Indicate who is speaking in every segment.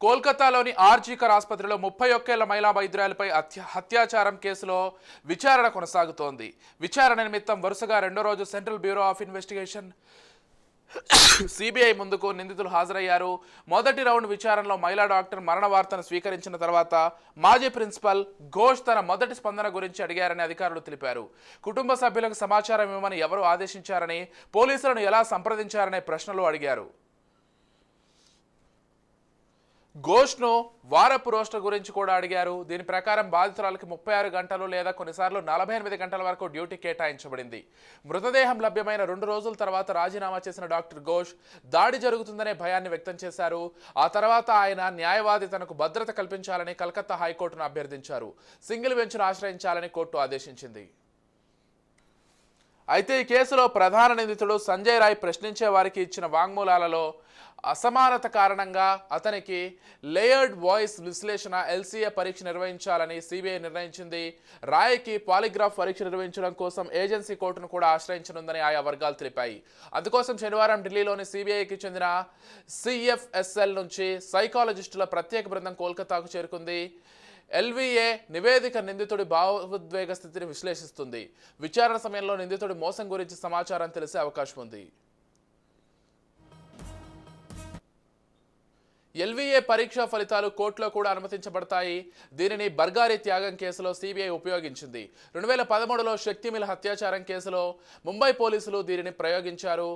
Speaker 1: కోల్కతాలోని ఆర్జీకర్ ఆసుపత్రిలో ముప్పై ఒక్కేళ్ళ మహిళా వైద్యురాలపై హత్య హత్యాచారం కేసులో విచారణ కొనసాగుతోంది. విచారణ నిమిత్తం వరుసగా రెండో రోజు Central Bureau of Investigation CBI ముందుకు నిందితులు హాజరయ్యారు. మొదటి రౌండ్ విచారణలో మహిళా డాక్టర్ మరణ వార్తను స్వీకరించిన తర్వాత మాజీ ప్రిన్సిపల్ ఘోష్ తన మొదటి స్పందన గురించి అడిగారని అధికారులు తెలిపారు. కుటుంబ సభ్యులకు సమాచారం ఇవ్వమని ఎవరు ఆదేశించారని పోలీసులను ఎలా సంప్రదించారనే ప్రశ్నలు అడిగారు. ఘోష్ను వారపు రోస్టర్ గురించి కూడా అడిగారు. దీని ప్రకారం బాధితురాలకి ముప్పై ఆరు గంటలు లేదా కొన్నిసార్లు నలభై ఎనిమిది గంటల వరకు డ్యూటీ కేటాయించబడింది. మృతదేహం లభ్యమైన రెండు రోజుల తర్వాత రాజీనామా చేసిన డాక్టర్ ఘోష్ దాడి జరుగుతుందనే భయాన్ని వ్యక్తం చేశారు. ఆ తర్వాత ఆయన న్యాయవాది తనకు భద్రత కల్పించాలని కలకత్తా హైకోర్టును అభ్యర్థించారు. సింగిల్ బెంచ్ను ఆశ్రయించాలని కోర్టు ఆదేశించింది. అయితే ఈ కేసులో ప్రధాన నిందితుడు సంజయ్ రాయ్ ప్రశ్నించే వారికి ఇచ్చిన వాంగ్మూలాలలో అసమానత కారణంగా అతనికి లేయర్డ్ వాయిస్ విశ్లేషణ ఎల్సీఏ పరీక్ష నిర్వహించాలని సిబిఐ నిర్ణయించింది. రాయ్కి పాలిగ్రాఫ్ పరీక్ష నిర్వహించడం కోసం ఏజెన్సీ కోర్టును కూడా ఆశ్రయించనుందని ఆయా వర్గాలు తెలిపాయి. అందుకోసం శనివారం ఢిల్లీలోని సిబిఐకి చెందిన సిఎఫ్ఎస్ఎల్ నుంచి సైకాలజిస్టుల ప్రత్యేక బృందం కోల్కతాకు చేరుకుంది. ఎల్వీఏ నివేదిక నిందితుడి భావోద్వేగ స్థితిని విశ్లేషిస్తుంది. విచారణ సమయంలో నిందితుడి మోసం గురించి సమాచారం తెలిసే అవకాశం ఉంది ఎల్వీఏ పరీక్షా ఫలితాలు కోర్టులో కూడా అనుమతించబడతాయి. దీనిని బర్గారి త్యాగం కేసులో సిబిఐ ఉపయోగించింది. రెండు వేల పదమూడులో శక్తిమిల్ హత్యాచారం కేసులో ముంబై పోలీసులు దీనిని ప్రయోగించారు.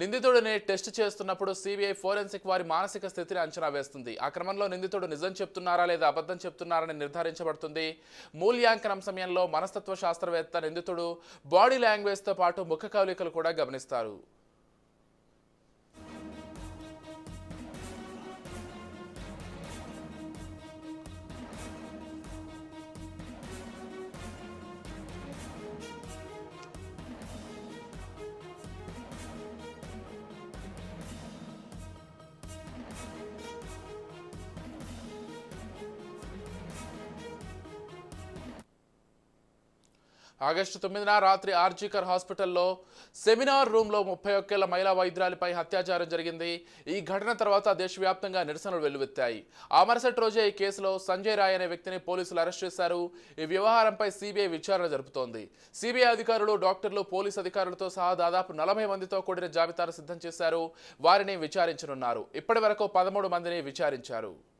Speaker 1: నిందితుడిని టెస్ట్ చేస్తున్నప్పుడు సిబిఐ ఫోరెన్సిక్ వారి మానసిక స్థితిని అంచనా వేస్తుంది. ఆ క్రమంలో నిందితుడు నిజం చెప్తున్నారా లేదా అబద్ధం చెప్తున్నారని నిర్ధారించబడుతుంది. మూల్యాంకనం సమయంలో మనస్తత్వ శాస్త్రవేత్త నిందితుడు బాడీ లాంగ్వేజ్తో పాటు ముఖ కవలికలు కూడా గమనిస్తారు. ఆగస్టు తొమ్మిదిన రాత్రి ఆర్జీకర్ హాస్పిటల్లో సెమినార్ రూమ్లో ముప్పై ఒక్కేళ్ళ మహిళా వైద్యురాలిపై అత్యాచారం జరిగింది. ఈ ఘటన తర్వాత దేశవ్యాప్తంగా నిరసనలు వెల్లువెత్తాయి. ఆ మరుసటి రోజే ఈ కేసులో సంజయ్ రాయ్ అనే వ్యక్తిని పోలీసులు అరెస్ట్ చేశారు. ఈ వ్యవహారంపై సిబిఐ విచారణ జరుపుతోంది. సిబిఐ అధికారులు డాక్టర్లు పోలీసు అధికారులతో సహా దాదాపు నలభై మందితో కూడిన జాబితాను సిద్ధం చేశారు. వారిని విచారించనున్నారు. ఇప్పటి వరకు పదమూడు మందిని విచారించారు.